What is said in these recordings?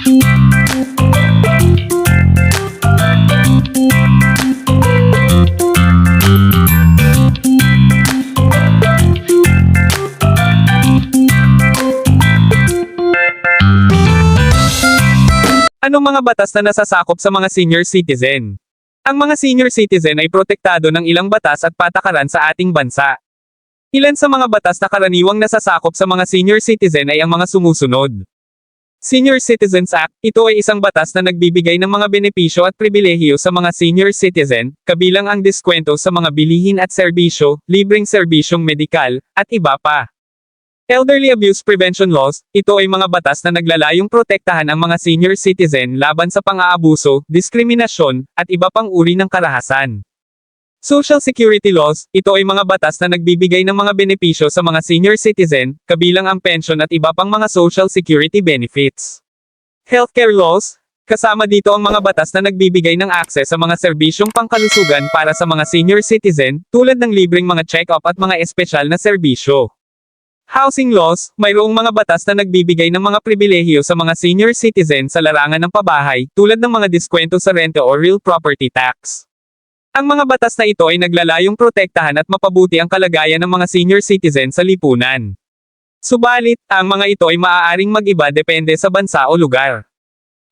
Anong mga batas na nasasakop sa mga senior citizen? Ang mga senior citizen ay protektado ng ilang batas at patakaran sa ating bansa. Ilan sa mga batas na karaniwang nasasakop sa mga senior citizen ay ang mga sumusunod. Senior Citizens Act, ito ay isang batas na nagbibigay ng mga benepisyo at pribilehiyo sa mga senior citizen, kabilang ang diskwento sa mga bilihin at serbisyo, libreng serbisyong medikal, at iba pa. Elderly Abuse Prevention Laws, ito ay mga batas na naglalayong protektahan ang mga senior citizen laban sa pang-aabuso, diskriminasyon, at iba pang uri ng karahasan. Social Security Laws, ito ay mga batas na nagbibigay ng mga benepisyo sa mga senior citizen, kabilang ang pension at iba pang mga social security benefits. Healthcare Laws, kasama dito ang mga batas na nagbibigay ng akses sa mga serbisyong pangkalusugan para sa mga senior citizen, tulad ng libreng mga check-up at mga espesyal na serbisyo. Housing laws, mayroong mga batas na nagbibigay ng mga pribilehiyo sa mga senior citizen sa larangan ng pabahay, tulad ng mga diskwento sa renta o real property tax. Ang mga batas na ito ay naglalayong protektahan at mapabuti ang kalagayan ng mga senior citizen sa lipunan. Subalit, ang mga ito ay maaaring mag-iba depende sa bansa o lugar.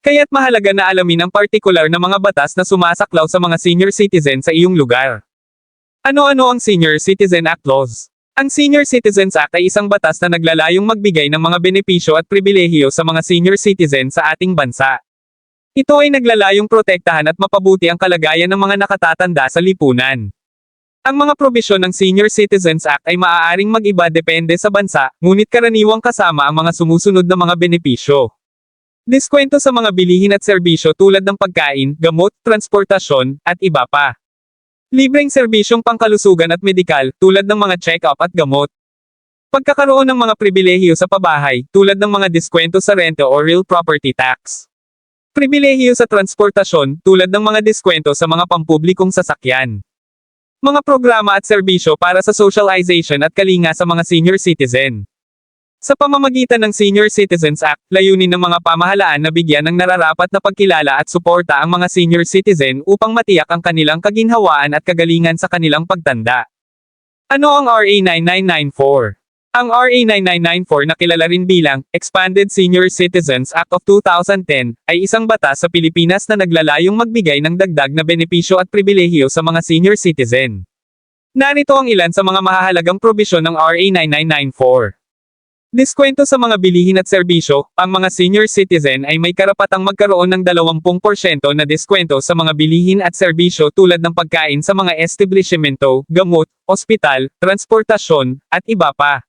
Kaya't mahalaga na alamin ang partikular na mga batas na sumasaklaw sa mga senior citizen sa iyong lugar. Ano-ano ang Senior Citizen Act Laws? Ang Senior Citizens Act ay isang batas na naglalayong magbigay ng mga benepisyo at pribilehiyo sa mga senior citizen sa ating bansa. Ito ay naglalayong protektahan at mapabuti ang kalagayan ng mga nakatatanda sa lipunan. Ang mga probisyon ng Senior Citizens Act ay maaaring mag-iba depende sa bansa, ngunit karaniwang kasama ang mga sumusunod na mga benepisyo. Diskwento sa mga bilihin at serbisyo tulad ng pagkain, gamot, transportasyon, at iba pa. Libreng serbisyong pangkalusugan at medikal, tulad ng mga check-up at gamot. Pagkakaroon ng mga pribilehiyo sa pabahay, tulad ng mga diskwento sa renta o real property tax. Pribilehiyo sa transportasyon, tulad ng mga diskwento sa mga pampublikong sasakyan. Mga programa at serbisyo para sa socialization at kalinga sa mga senior citizen. Sa pamamagitan ng Senior Citizens Act, layunin ng mga pamahalaan na bigyan ng nararapat na pagkilala at suporta ang mga senior citizen upang matiyak ang kanilang kaginhawaan at kagalingan sa kanilang pagtanda. Ano ang RA 9994? Ang RA 9994 na kilala rin bilang Expanded Senior Citizens Act of 2010 ay isang batas sa Pilipinas na naglalayong magbigay ng dagdag na benepisyo at pribilehiyo sa mga senior citizen. Narito ang ilan sa mga mahahalagang probisyon ng RA 9994. Diskwento sa mga bilihin at serbisyo, ang mga senior citizen ay may karapatang magkaroon ng 20% na diskwento sa mga bilihin at serbisyo tulad ng pagkain sa mga establishmento, gamot, ospital, transportasyon, at iba pa.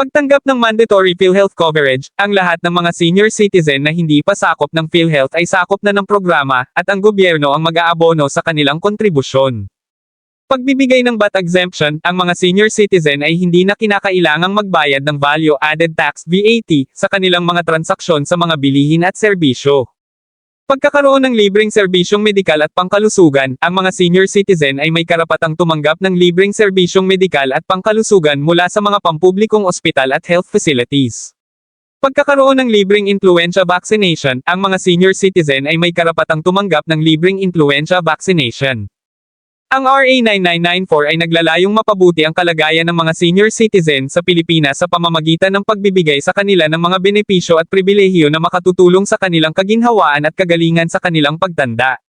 Pagtanggap ng mandatory PhilHealth coverage, ang lahat ng mga senior citizen na hindi pa sakop ng PhilHealth ay sakop na ng programa, at ang gobyerno ang mag-aabono sa kanilang kontribusyon. Pagbibigay ng VAT exemption, ang mga senior citizen ay hindi na kinakailangang magbayad ng Value Added Tax VAT sa kanilang mga transaksyon sa mga bilihin at serbisyo. Pagkakaroon ng libreng serbisyong medikal at pangkalusugan, ang mga senior citizen ay may karapatang tumanggap ng libreng serbisyong medikal at pangkalusugan mula sa mga pampublikong ospital at health facilities. Pagkakaroon ng libreng influenza vaccination, ang mga senior citizen ay may karapatang tumanggap ng libreng influenza vaccination. Ang RA 9994 ay naglalayong mapabuti ang kalagayan ng mga senior citizen sa Pilipinas sa pamamagitan ng pagbibigay sa kanila ng mga benepisyo at pribilehiyo na makatutulong sa kanilang kaginhawaan at kagalingan sa kanilang pagtanda.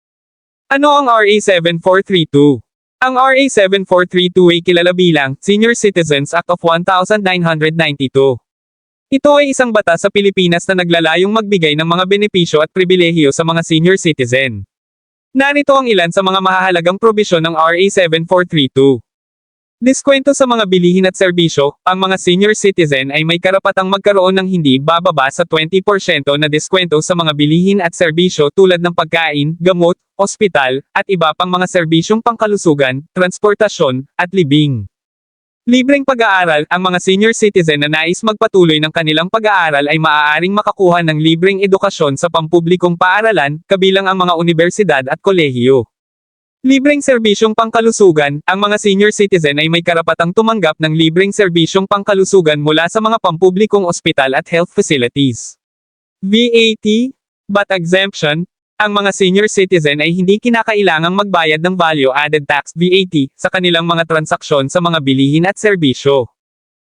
Ano ang RA 7432? Ang RA 7432 ay kilala bilang Senior Citizens Act of 1992. Ito ay isang batas sa Pilipinas na naglalayong magbigay ng mga benepisyo at pribilehiyo sa mga senior citizen. Narito ang ilan sa mga mahahalagang probisyon ng RA 7432. Diskwento sa mga bilihin at serbisyo, ang mga senior citizen ay may karapatang magkaroon ng hindi bababa sa 20% na diskwento sa mga bilihin at serbisyo tulad ng pagkain, gamot, ospital, at iba pang mga serbisyong pangkalusugan, transportasyon, at libing. Libreng pag-aaral, ang mga senior citizen na nais magpatuloy ng kanilang pag-aaral ay maaaring makakuha ng libreng edukasyon sa pampublikong paaralan, kabilang ang mga universidad at kolehiyo. Libreng serbisyong pangkalusugan, ang mga senior citizen ay may karapatang tumanggap ng libreng serbisyong pangkalusugan mula sa mga pampublikong ospital at health facilities. VAT, But exemption, ang mga senior citizen ay hindi kinakailangang magbayad ng value-added tax VAT sa kanilang mga transaksyon sa mga bilihin at serbisyo.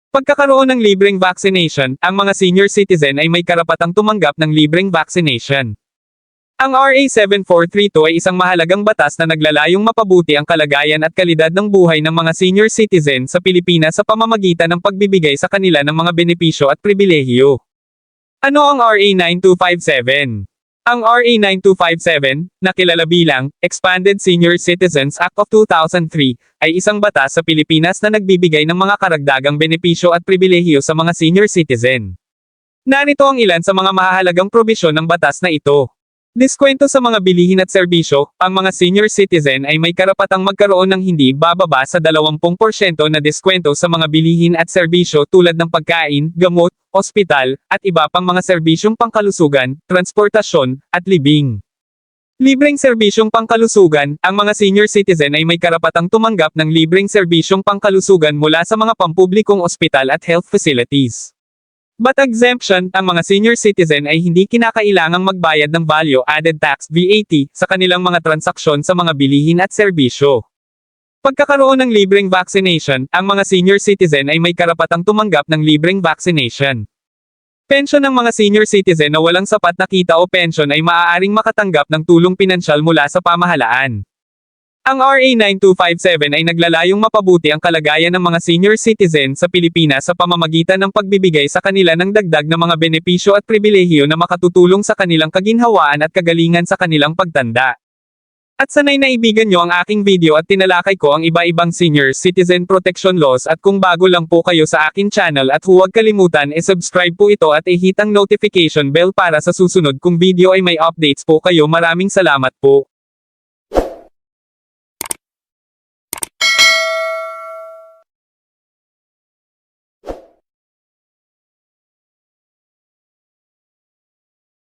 Pagkakaroon ng libreng vaccination, ang mga senior citizen ay may karapatang tumanggap ng libreng vaccination. Ang RA 7432 ay isang mahalagang batas na naglalayong mapabuti ang kalagayan at kalidad ng buhay ng mga senior citizen sa Pilipinas sa pamamagitan ng pagbibigay sa kanila ng mga benepisyo at pribilehiyo. Ano ang RA 9257? Ang RA 9257, na kilala bilang Expanded Senior Citizens Act of 2003, ay isang batas sa Pilipinas na nagbibigay ng mga karagdagang benepisyo at pribilehiyo sa mga senior citizen. Narito ang ilan sa mga mahahalagang probisyon ng batas na ito. Diskwento sa mga bilihin at serbisyo, ang mga senior citizen ay may karapatang magkaroon ng hindi bababa sa 20% na diskwento sa mga bilihin at serbisyo tulad ng pagkain, gamot, ospital, at iba pang mga serbisyong pangkalusugan, transportasyon, at libing. Libreng serbisyong pangkalusugan, ang mga senior citizen ay may karapatang tumanggap ng libreng serbisyong pangkalusugan mula sa mga pampublikong ospital at health facilities. But exemption, ang mga senior citizen ay hindi kinakailangang magbayad ng value-added tax VAT sa kanilang mga transaksyon sa mga bilihin at serbisyo. Pagkakaroon ng libreng vaccination, ang mga senior citizen ay may karapatang tumanggap ng libreng vaccination. Pensyon ng mga senior citizen na walang sapat na kita o pensyon ay maaaring makatanggap ng tulong pinansyal mula sa pamahalaan. Ang RA 9257 ay naglalayong mapabuti ang kalagayan ng mga senior citizen sa Pilipinas sa pamamagitan ng pagbibigay sa kanila ng dagdag na mga benepisyo at pribilehiyo na makatutulong sa kanilang kaginhawaan at kagalingan sa kanilang pagtanda. At sanay na ibigan nyo ang aking video at tinalakay ko ang iba-ibang senior citizen protection laws at kung bago lang po kayo sa akin channel at huwag kalimutan e-subscribe po ito at i-hit ang notification bell para sa susunod kung video ay may updates po kayo maraming salamat po.